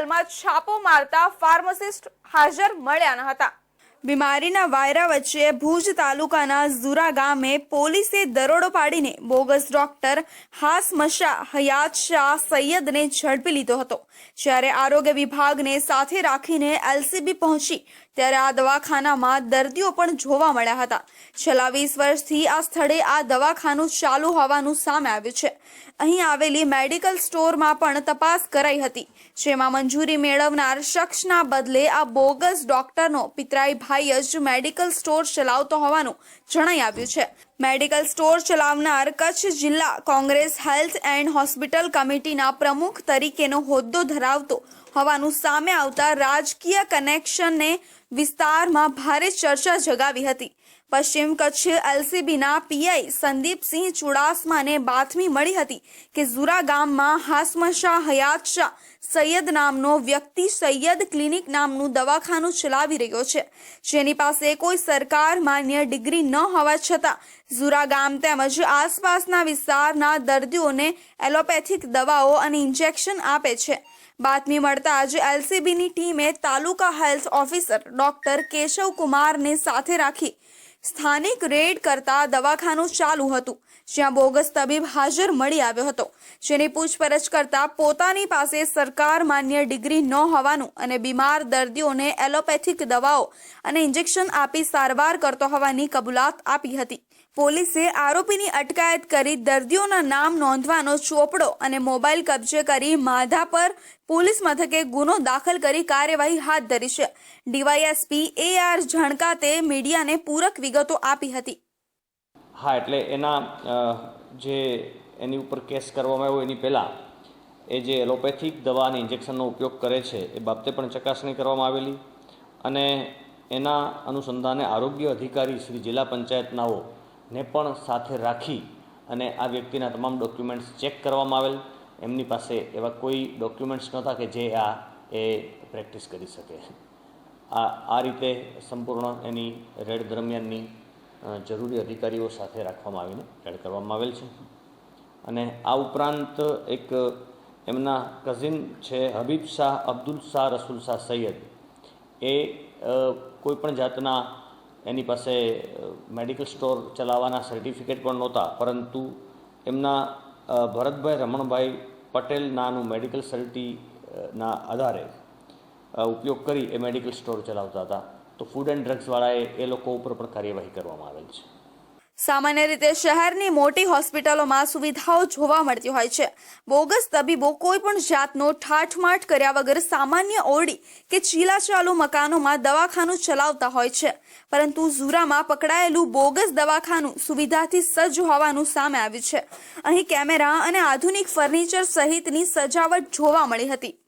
મેડિકલમાં છાપો મારતા ફાર્મસિસ્ટ હાજર મળ્યા ન હતા. બીમારીના વાયરા વચ્ચે ભુજ તાલુકાના ઝુરા ગામે પોલીસે દરોડો પાડીને બોગસ ડોક્ટર હાસ મશા હયાત શાહ સૈયદને ઝડપી લીધો હતો. જ્યારે આરોગ્ય વિભાગને સાથે રાખીને એલસીબી પહોંચી, ત્યારે આ દવાખાનામાં દર્દીઓ પણ જોવા મળ્યા હતા. છેલ્લા વીસ વર્ષથી આ સ્થળે આ દવાખાનું ચાલુ હોવાનું સામે આવ્યું છે. અહીં આવેલી મેડિકલ સ્ટોરમાં પણ તપાસ કરાઈ હતી, જેમાં મંજૂરી મેળવનાર શખ્સના બદલે આ બોગસ ડોક્ટરનો પિતરાઈ ભાઈ જ મેડિકલ સ્ટોર ચલાવતો હોવાનું જણાઈ આવ્યું છે. મેડિકલ સ્ટોર ચલાવનાર કચ્છ જિલ્લા કોંગ્રેસ હેલ્થ એન્ડ હોસ્પિટલ કમિટીના પ્રમુખ તરીકેનો હોદ્દો ધરાવતો હોવાનું સામે આવતા રાજકીય કનેક્શનને વિસ્તારમાં ભારે ચર્ચા જગાવી હતી. પશ્ચિમ કચ્છ એલસીબીના પીઆઈ સંદીપસિંહ ચુડાસમાને બાતમી મળી હતી કે ઝુરા ગામમાં હાસમશા હયાત શાહ સૈયદ નામનો વ્યક્તિ સૈયદ ક્લિનિક નામનું દવાખાનું ચલાવી રહ્યો છે. જેની પાસે કોઈ સરકાર માન્ય ડિગ્રી ન હોવા છતાં ઝુરા ગામ તેમજ આસપાસના વિસ્તારના દર્દીઓને એલોપેથિક દવાઓ અને ઇન્જેક્શન આપે છે. બાતમી મળતા જ એલસીબીની ટીમે taluka health officer doctor Keshav કુમારને સાથે રાખી સ્થાનિક રેડ કરતા દવાખાનું ચાલુ હતું, જ્યાં બોગસ તબીબ હાજર મળી આવ્યો હતો. જેની પૂછપરછ કરતા પોતાની પાસે સરકાર માન્ય ડિગ્રી ન હોવાનું અને બીમાર દર્દીઓને એલોપેથિક દવાઓ અને ઇન્જેક્શન આપી સારવાર કરતો હોવાની કબૂલાત આપી હતી. પોલીસે આરોપીની અટકાયત કરી દર્દીઓના નામ નોંધવાનો ચોપડો અને મોબાઈલ કબજે કરી માધા પર પોલીસ મથકે ગુનો દાખલ કરી કાર્યવાહી હાથ ધરી છે. ડીવાયએસપી એ આર ઝણકાતે મીડિયાને પૂરક વિગતો આપી હતી. હા, એટલે એના જે એની ઉપર કેસ કરવામાં આવ્યો એની પહેલાં, એ જે એલોપેથિક દવાની ઇન્જેક્શનનો ઉપયોગ કરે છે, એ બાબતે પણ ચકાસણી કરવામાં આવેલી અને એના અનુસંધાને આરોગ્ય અધિકારી શ્રી જિલ્લા પંચાયતનાઓ ને પણ સાથે રાખી અને આ વ્યક્તિના તમામ ડોક્યુમેન્ટ્સ ચેક કરવામાં આવેલ. એમની પાસે એવા કોઈ ડોક્યુમેન્ટ્સ નહોતા કે જે આ એ પ્રેક્ટિસ કરી શકે. આ આ રીતે સંપૂર્ણ એની રેડ દરમિયાનની જરૂરી અધિકારીઓ સાથે રાખવામાં આવીને રેડ કરવામાં આવેલ છે. અને આ ઉપરાંત એક, એમના કઝિન છે હબીબ શાહ અબ્દુલ શાહ રસુલ શાહ સૈયદ. એ કોઈપણ કોઈ પણ જાતના એની પાસે મેડિકલ સ્ટોર ચલાવવાના સર્ટિફિકેટ પણ નહોતા, પરંતુ એમના ભરતભાઈ રમણભાઈ પટેલ નાનું મેડિકલ સર્ટિના આધારે ઉપયોગ કરી એ મેડિકલ સ્ટોર ચલાવતા હતા. તો ફૂડ એન્ડ ડ્રગ્સવાળાએ એ લોકો ઉપર પણ કાર્યવાહી કરવામાં આવેલ છે. સામાન્ય રીતે શહેરની મોટી હોસ્પિટલોમાં સુવિધાઓ જોવા મળતી હોય છે. બોગસ તબીબો કોઈ પણ જાતનો ઠાઠમાઠ કર્યા વગર સામાન્ય ઓરડી કે ચીલાચાલુ મકાનોમાં દવાખાનું ચલાવતા હોય છે. પરંતુ ઝુરામાં પકડાયેલું બોગસ દવાખાનું સુવિધાથી સજ્જ હોવાનું સામે આવ્યું છે. અહીં કેમેરા અને આધુનિક ફર્નિચર સહિતની સજાવટ જોવા મળી હતી.